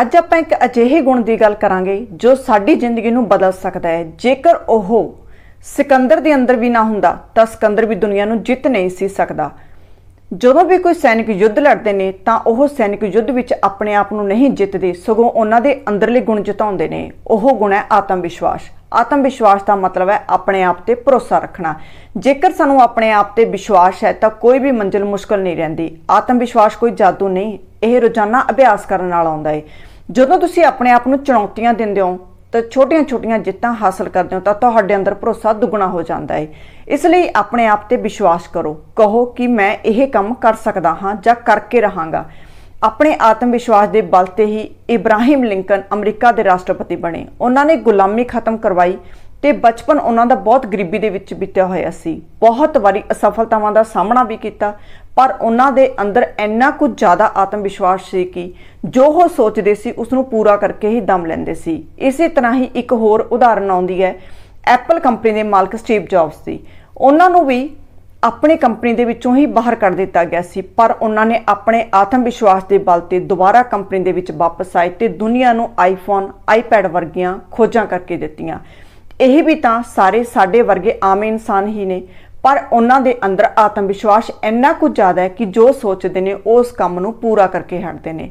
ਅੱਜ ਆਪਾਂ ਇੱਕ ਅਜਿਹੇ ਗੁਣ ਦੀ ਗੱਲ ਕਰਾਂਗੇ ਜੋ ਸਾਡੀ ਜ਼ਿੰਦਗੀ ਨੂੰ ਬਦਲ ਸਕਦਾ ਹੈ। ਜੇਕਰ ਉਹ ਸਿਕੰਦਰ ਦੇ ਅੰਦਰ ਵੀ ਨਾ ਹੁੰਦਾ, ਤਾਂ ਸਿਕੰਦਰ ਵੀ ਦੁਨੀਆ ਨੂੰ ਜਿੱਤ ਨਹੀਂ ਸੀ ਸਕਦਾ। ਜਦੋਂ ਵੀ ਕੋਈ ਸੈਨਿਕ ਯੁੱਧ ਲੜਦੇ ਨੇ, ਤਾਂ ਉਹ ਸੈਨਿਕ ਯੁੱਧ ਵਿੱਚ ਆਪਣੇ ਆਪ ਨੂੰ ਨਹੀਂ ਜਿੱਤਦੇ, ਸਗੋਂ ਉਹਨਾਂ ਦੇ ਅੰਦਰਲੇ ਗੁਣ ਜਿਤਾਉਂਦੇ ਨੇ। ਉਹ ਗੁਣ ਹੈ ਆਤਮ ਵਿਸ਼ਵਾਸ ਆਤਮ ਵਿਸ਼ਵਾਸ ਦਾ ਮਤਲਬ ਹੈ ਆਪਣੇ ਆਪ ਤੇ ਭਰੋਸਾ ਰੱਖਣਾ। ਜੇਕਰ ਸਾਨੂੰ ਆਪਣੇ ਆਪ ਤੇ ਵਿਸ਼ਵਾਸ ਹੈ ਤਾਂ ਕੋਈ ਵੀ ਮੰਜ਼ਿਲ ਮੁਸ਼ਕਲ ਨਹੀਂ ਰਹਿੰਦੀ। ਆਤਮ ਵਿਸ਼ਵਾਸ ਕੋਈ ਜਾਦੂ ਨਹੀਂ, ਇਹ ਰੋਜ਼ਾਨਾ ਅਭਿਆਸ ਕਰਨ ਨਾਲ ਆਉਂਦਾ ਹੈ ਜਦੋਂ ਤੁਸੀਂ ਆਪਣੇ ਆਪ ਨੂੰ ਚੁਣੌਤੀਆਂ ਦਿੰਦੇ ਹੋ ਤਾਂ ਛੋਟੀਆਂ-ਛੋਟੀਆਂ ਜਿੱਤਾਂ ਹਾਸਲ ਕਰਦੇ ਹੋ ਤਾਂ ਤੁਹਾਡੇ ਅੰਦਰ ਭਰੋਸਾ ਦੁੱਗਣਾ ਹੋ ਜਾਂਦਾ ਹੈ ਇਸ ਲਈ ਆਪਣੇ ਆਪ ਤੇ ਵਿਸ਼ਵਾਸ ਕਰੋ। ਕਹੋ ਕਿ ਮੈਂ ਇਹ ਕੰਮ ਕਰ ਸਕਦਾ ਹਾਂ ਜਾਂ ਕਰਕੇ ਰਹਾਂਗਾ। ਆਪਣੇ ਆਤਮ ਵਿਸ਼ਵਾਸ ਦੇ ਬਲ ਤੇ ਹੀ ਇਬਰਾਹਿਮ ਲਿੰਕਨ ਅਮਰੀਕਾ ਦੇ ਰਾਸ਼ਟਰਪਤੀ ਬਣੇ। ਉਹਨਾਂ ਨੇ ਗੁਲਾਮੀ ਖਤਮ ਕਰਵਾਈ ਤੇ ਬਚਪਨ ਉਹਨਾਂ ਦਾ ਬਹੁਤ ਗਰੀਬੀ ਦੇ ਵਿੱਚ ਬੀਤਿਆ ਹੋਇਆ ਸੀ। ਬਹੁਤ ਵਾਰੀ ਅਸਫਲਤਾਵਾਂ ਦਾ ਸਾਹਮਣਾ ਵੀ ਕੀਤਾ, ਪਰ ਉਹਨਾਂ ਦੇ ਅੰਦਰ ਇੰਨਾ ਕੁ ਜ਼ਿਆਦਾ ਆਤਮ ਵਿਸ਼ਵਾਸ ਸੀ ਕਿ ਜੋ ਉਹ ਸੋਚਦੇ ਸੀ ਉਸ ਨੂੰ ਪੂਰਾ ਕਰਕੇ ਹੀ ਦਮ ਲੈਂਦੇ ਸੀ। ਇਸੇ ਤਰ੍ਹਾਂ ਹੀ ਇੱਕ ਹੋਰ ਉਦਾਹਰਨ ਆਉਂਦੀ ਹੈ, ਐਪਲ ਕੰਪਨੀ ਦੇ ਮਾਲਕ ਸਟੀਵ ਜੌਬਸ ਦੀ। ਉਹਨਾਂ ਨੂੰ ਵੀ ਆਪਣੀ ਕੰਪਨੀ ਦੇ ਵਿੱਚੋਂ ਹੀ ਬਾਹਰ ਕੱਢ ਦਿੱਤਾ ਗਿਆ ਸੀ, ਪਰ ਉਹਨਾਂ ਨੇ ਆਪਣੇ ਆਤਮ ਵਿਸ਼ਵਾਸ ਦੇ ਬਲ ਤੇ ਦੁਬਾਰਾ ਕੰਪਨੀ ਦੇ ਵਿੱਚ ਵਾਪਸ ਆਏ ਤੇ ਦੁਨੀਆ ਨੂੰ ਆਈਫੋਨ ਆਈਪੈਡ ਵਰਗੀਆਂ ਖੋਜਾਂ ਕਰਕੇ ਦਿੱਤੀਆਂ। ਇਹ ਵੀ ਤਾਂ ਸਾਰੇ ਸਾਡੇ ਵਰਗੇ ਆਮ ਇਨਸਾਨ ਹੀ ਨੇ, ਪਰ ਉਹਨਾਂ ਦੇ ਅੰਦਰ ਆਤਮ ਵਿਸ਼ਵਾਸ ਇੰਨਾ ਕੁ ਜ਼ਿਆਦਾ ਹੈ ਕਿ ਜੋ ਸੋਚਦੇ ਨੇ, ਉਸ ਕੰਮ ਨੂੰ ਪੂਰਾ ਕਰਕੇ ਹਟਦੇ ਨੇ।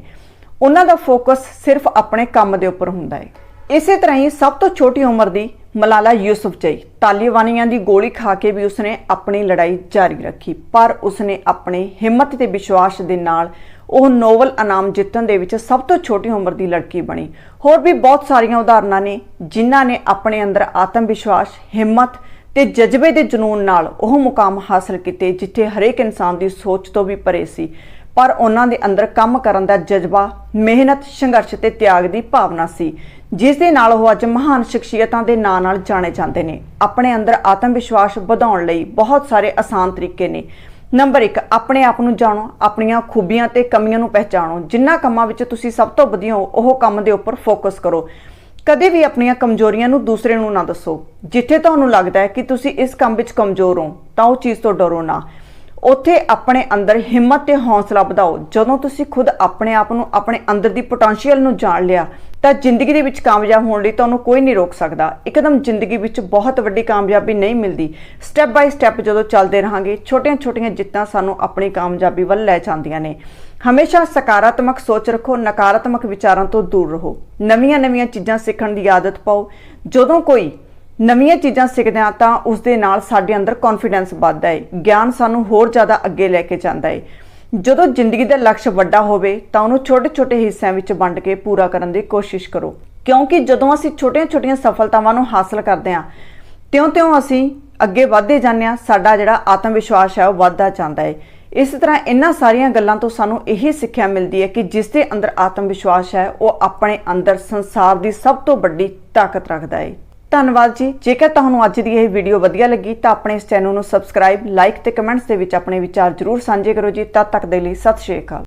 ਉਹਨਾਂ ਦਾ ਫੋਕਸ ਸਿਰਫ ਆਪਣੇ ਕੰਮ ਦੇ ਉੱਪਰ ਹੁੰਦਾ ਹੈ। ਇਸੇ ਤਰ੍ਹਾਂ ਹੀ ਸਭ ਤੋਂ ਛੋਟੀ ਉਮਰ ਦੀ ਮਲਾਲਾ ਯੂਸਫਜਈ ਤਾਲਿਬਾਨੀਆਂ ਦੀ ਗੋਲੀ ਖਾ ਕੇ ਵੀ ਉਸਨੇ ਆਪਣੀ ਲੜਾਈ ਜਾਰੀ ਰੱਖੀ, ਪਰ ਉਸਨੇ ਆਪਣੇ ਹਿੰਮਤ ਤੇ ਵਿਸ਼ਵਾਸ ਦੇ ਨਾਲ ਉਹ ਨੋਬਲ ਇਨਾਮ ਜਿੱਤਣ ਦੇ ਵਿੱਚ ਸਭ ਤੋਂ ਛੋਟੀ ਉਮਰ ਦੀ ਲੜਕੀ ਬਣੀ। ਹੋਰ ਵੀ ਬਹੁਤ ਸਾਰੀਆਂ ਉਦਾਹਰਨਾਂ ਨੇ ਜਿਨ੍ਹਾਂ ਨੇ ਆਪਣੇ ਅੰਦਰ ਆਤਮ ਵਿਸ਼ਵਾਸ ਹਿੰਮਤ ਤੇ ਜਜ਼ਬੇ ਦੇ ਜਨੂਨ ਨਾਲ ਉਹ ਮੁਕਾਮ ਹਾਸਲ ਕੀਤੇ, ਜਿੱਥੇ ਹਰੇਕ ਇਨਸਾਨ ਦੀ ਸੋਚ ਤੋਂ ਵੀ ਪਰੇ ਸੀ। ਪਰ ਉਹਨਾਂ ਦੇ ਅੰਦਰ ਕੰਮ ਕਰਨ ਦਾ ਜਜ਼ਬਾ, ਮਿਹਨਤ, ਸੰਘਰਸ਼ ਤੇ ਤਿਆਗ ਦੀ ਭਾਵਨਾ ਸੀ, ਜਿਸ ਦੇ ਨਾਲ ਉਹ ਅੱਜ ਮਹਾਨ ਸ਼ਖਸੀਅਤਾਂ ਦੇ ਨਾਂ ਨਾਲ ਜਾਣੇ ਜਾਂਦੇ ਨੇ। ਆਪਣੇ ਅੰਦਰ ਆਤਮ ਵਿਸ਼ਵਾਸ ਵਧਾਉਣ ਲਈ ਬਹੁਤ ਸਾਰੇ ਆਸਾਨ ਤਰੀਕੇ ਨੇ। ਨੰਬਰ 1 ਆਪਣੇ ਆਪ ਨੂੰ ਜਾਣੋ, ਆਪਣੀਆਂ ਖੂਬੀਆਂ ਤੇ ਕਮੀਆਂ ਨੂੰ ਪਹਿਚਾਣੋ। ਜਿੰਨਾ ਕੰਮਾਂ ਵਿੱਚ ਤੁਸੀਂ ਸਭ ਤੋਂ ਵਧੀਆ ਹੋ, ਉਹ ਕੰਮ ਦੇ ਉੱਪਰ ਫੋਕਸ ਕਰੋ। ਕਦੇ ਵੀ ਆਪਣੀਆਂ ਕਮਜ਼ੋਰੀਆਂ ਨੂੰ ਦੂਸਰੇ ਨੂੰ ਨਾ ਦੱਸੋ। ਜਿੱਥੇ ਤੁਹਾਨੂੰ ਲੱਗਦਾ ਹੈ ਕਿ ਤੁਸੀਂ ਇਸ ਕੰਮ ਵਿੱਚ ਕਮਜ਼ੋਰ ਹੋ, ਤਾਂ ਉਹ ਚੀਜ਼ ਤੋਂ ਡਰੋ ਨਾ। ਉੱਥੇ ਆਪਣੇ ਅੰਦਰ ਹਿੰਮਤ ਤੇ ਹੌਸਲਾ ਵਧਾਓ। ਜਦੋਂ ਤੁਸੀਂ ਖੁਦ ਆਪਣੇ ਆਪ ਨੂੰ ਆਪਣੇ ਅੰਦਰ ਦੀ ਪੋਟੈਂਸ਼ੀਅਲ ਨੂੰ ਜਾਣ ਲਿਆ, ਤਾਂ ਜ਼ਿੰਦਗੀ ਦੇ ਵਿੱਚ ਕਾਮਯਾਬ ਹੋਣ ਲਈ ਤੁਹਾਨੂੰ ਕੋਈ ਨਹੀਂ ਰੋਕ ਸਕਦਾ। ਇੱਕਦਮ ਜ਼ਿੰਦਗੀ ਵਿੱਚ ਬਹੁਤ ਵੱਡੀ ਕਾਮਯਾਬੀ ਨਹੀਂ ਮਿਲਦੀ। ਸਟੈਪ ਬਾਈ ਸਟੈਪ ਜਦੋਂ ਚੱਲਦੇ ਰਹਾਂਗੇ, ਛੋਟੀਆਂ-ਛੋਟੀਆਂ ਜਿੱਤਾਂ ਸਾਨੂੰ ਆਪਣੀ ਕਾਮਯਾਬੀ ਵੱਲ ਲੈ ਜਾਂਦੀਆਂ ਨੇ। ਹਮੇਸ਼ਾ ਸਕਾਰਾਤਮਕ ਸੋਚ ਰੱਖੋ, ਨਕਾਰਾਤਮਕ ਵਿਚਾਰਾਂ ਤੋਂ ਦੂਰ ਰਹੋ। ਨਵੀਆਂ-ਨਵੀਆਂ ਚੀਜ਼ਾਂ ਸਿੱਖਣ ਦੀ ਆਦਤ ਪਾਓ। ਜਦੋਂ ਕੋਈ ਨਵੀਆਂ ਚੀਜ਼ਾਂ ਸਿੱਖਦੇ ਹਾਂ ਤਾਂ ਉਸ ਦੇ ਨਾਲ ਸਾਡੇ ਅੰਦਰ ਕੌਨਫੀਡੈਂਸ ਵੱਧਦਾ ਹੈ ਗਿਆਨ ਸਾਨੂੰ ਹੋਰ ਜ਼ਿਆਦਾ ਅੱਗੇ ਲੈ ਕੇ ਜਾਂਦਾ ਹੈ ਜਦੋਂ ਜ਼ਿੰਦਗੀ ਦਾ ਲਕਸ਼ ਵੱਡਾ ਹੋਵੇ ਤਾਂ ਉਹਨੂੰ ਛੋਟੇ-ਛੋਟੇ ਹਿੱਸਿਆਂ ਵਿੱਚ ਵੰਡ ਕੇ ਪੂਰਾ ਕਰਨ ਦੀ ਕੋਸ਼ਿਸ਼ ਕਰੋ। ਕਿਉਂਕਿ ਜਦੋਂ ਅਸੀਂ ਛੋਟੀਆਂ-ਛੋਟੀਆਂ ਸਫਲਤਾਵਾਂ ਨੂੰ ਹਾਸਲ ਕਰਦੇ ਹਾਂ, ਤਿਉਂ-ਤਿਉਂ ਅਸੀਂ ਅੱਗੇ ਵਧਦੇ ਜਾਂਦੇ ਹਾਂ, ਸਾਡਾ ਜਿਹੜਾ ਆਤਮ ਵਿਸ਼ਵਾਸ ਹੈ ਉਹ ਵੱਧਦਾ ਜਾਂਦਾ ਹੈ ਇਸ ਤਰ੍ਹਾਂ ਇਹਨਾਂ ਸਾਰੀਆਂ ਗੱਲਾਂ ਤੋਂ ਸਾਨੂੰ ਇਹੀ ਸਿੱਖਿਆ ਮਿਲਦੀ ਹੈ ਕਿ ਜਿਸ ਦੇ ਅੰਦਰ ਆਤਮ ਵਿਸ਼ਵਾਸ ਹੈ, ਉਹ ਆਪਣੇ ਅੰਦਰ ਸੰਸਾਰ ਦੀ ਸਭ ਤੋਂ ਵੱਡੀ ਤਾਕਤ ਰੱਖਦਾ ਹੈ ਧੰਨਵਾਦ ਜੀ। ਜੇਕਰ ਤੁਹਾਨੂੰ ਅੱਜ ਦੀ ਇਹ ਵੀਡੀਓ ਵਧੀਆ ਲੱਗੀ, ਤਾਂ ਆਪਣੇ ਇਸ ਚੈਨਲ ਨੂੰ ਸਬਸਕ੍ਰਾਈਬ ਲਾਈਕ ਤੇ ਕਮੈਂਟਸ ਦੇ ਵਿੱਚ ਆਪਣੇ ਵਿਚਾਰ ਜ਼ਰੂਰ ਸਾਂਝੇ ਕਰੋ ਜੀ। ਤਦ ਤੱਕ ਦੇ ਲਈ ਸਤਿ ਸ਼੍ਰੀ ਅਕਾਲ।